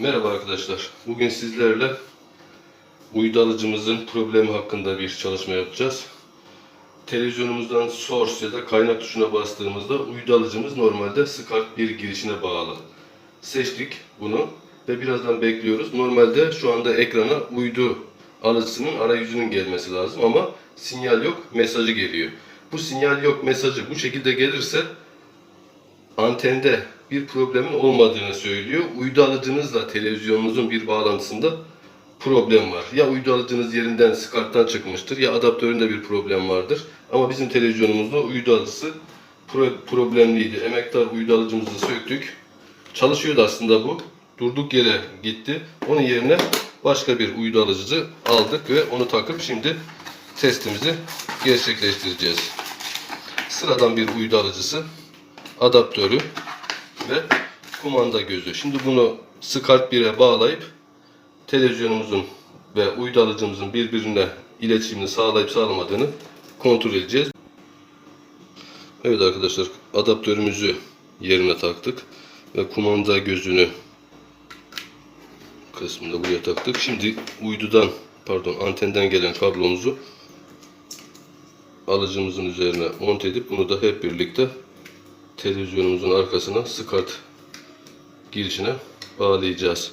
Merhaba arkadaşlar. Bugün sizlerle uydu alıcımızın problemi hakkında bir çalışma yapacağız. Televizyonumuzdan source ya da kaynak tuşuna bastığımızda uydu alıcımız normalde SCART bir girişine bağlı. Seçtik bunu ve birazdan bekliyoruz. Normalde şu anda ekrana uydu alıcısının arayüzünün gelmesi lazım ama sinyal yok mesajı geliyor. Bu sinyal yok mesajı bu şekilde gelirse antende bir problemin olmadığını söylüyor. Uydu alıcınızla televizyonunuzun bir bağlantısında problem var. Ya uydu alıcınız yerinden SCART'tan çıkmıştır ya adaptöründe bir problem vardır. Ama bizim televizyonumuzda uydu alıcısı pro- problemliydi. Emektar uydu alıcımızı söktük. Çalışıyordu aslında bu. Durduk yere gitti. Onun yerine başka bir uydu alıcısı aldık ve onu takıp şimdi testimizi gerçekleştireceğiz. Sıradan bir uydu alıcısı adaptörü ve kumanda gözü. Şimdi bunu SCART 1'e bağlayıp televizyonumuzun ve uydu alıcımızın birbirine iletişimini sağlayıp sağlamadığını kontrol edeceğiz. Evet arkadaşlar adaptörümüzü yerine taktık ve kumanda gözünü kısmında buraya taktık. Şimdi uydudan pardon antenden gelen kablomuzu alıcımızın üzerine monte edip bunu da hep birlikte televizyonumuzun arkasına SCART girişine bağlayacağız.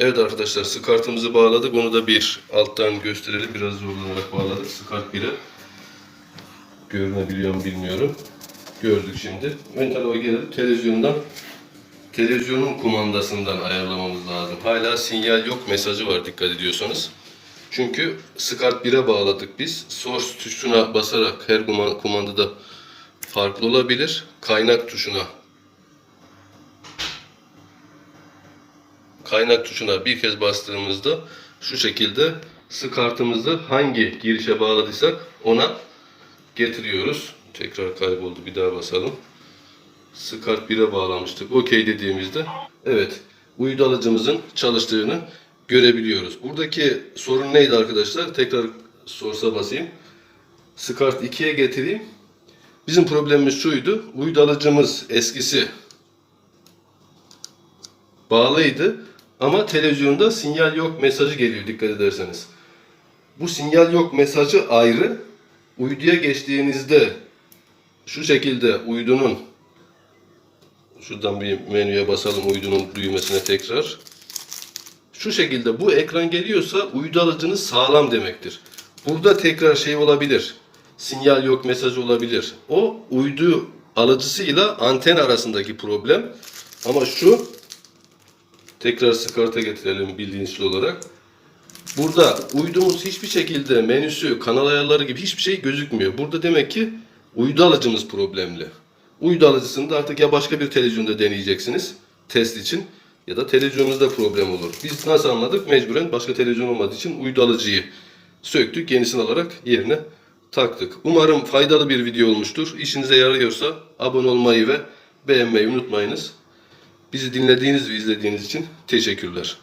Evet arkadaşlar SCART'ımızı bağladık. Onu da bir alttan gösterelim. Biraz zorlanarak bağladık. SCART 1'e. Görünebiliyor mu bilmiyorum. Gördük şimdi. Ön tarafa gelip televizyondan televizyonun kumandasından ayarlamamız lazım. Hala sinyal yok mesajı var dikkat ediyorsanız. Çünkü SCART 1'e bağladık biz. Source tuşuna basarak her kuma- kumandada farklı olabilir. Kaynak tuşuna kaynak tuşuna bir kez bastığımızda şu şekilde SCART'ımızı hangi girişe bağladıysak ona getiriyoruz. Tekrar kayboldu. Bir daha basalım. SCART 1'e bağlamıştık. OK dediğimizde evet uydu alıcımızın çalıştığını görebiliyoruz. Buradaki sorun neydi arkadaşlar? Tekrar source'a basayım. SCART 2'ye getireyim. Bizim problemimiz şuydu. Uydu alıcımız eskisi bağlıydı ama televizyonda sinyal yok mesajı geliyor dikkat ederseniz. Bu sinyal yok mesajı ayrı. Uyduya geçtiğinizde şu şekilde uydunun şuradan bir menüye basalım uydunun düğmesine tekrar. Şu şekilde bu ekran geliyorsa uydu alıcınız sağlam demektir. Burada tekrar şey olabilir. Sinyal yok mesaj olabilir. O uydu alıcısıyla anten arasındaki problem. Ama şu tekrar SCART'a getirelim bilinçli olarak. Burada uydumuz hiçbir şekilde menüsü, kanal ayarları gibi hiçbir şey gözükmüyor. Burada demek ki uydu alıcımız problemli. Uydu alıcısını da artık ya başka bir televizyonda deneyeceksiniz test için ya da televizyonunuzda problem olur. Biz nasıl anladık? Mecburen başka televizyon olmadığı için uydu alıcıyı söktük. Yenisini alarak yerine taktık. Umarım faydalı bir video olmuştur. İşinize yarıyorsa abone olmayı ve beğenmeyi unutmayınız. Bizi dinlediğiniz ve izlediğiniz için teşekkürler.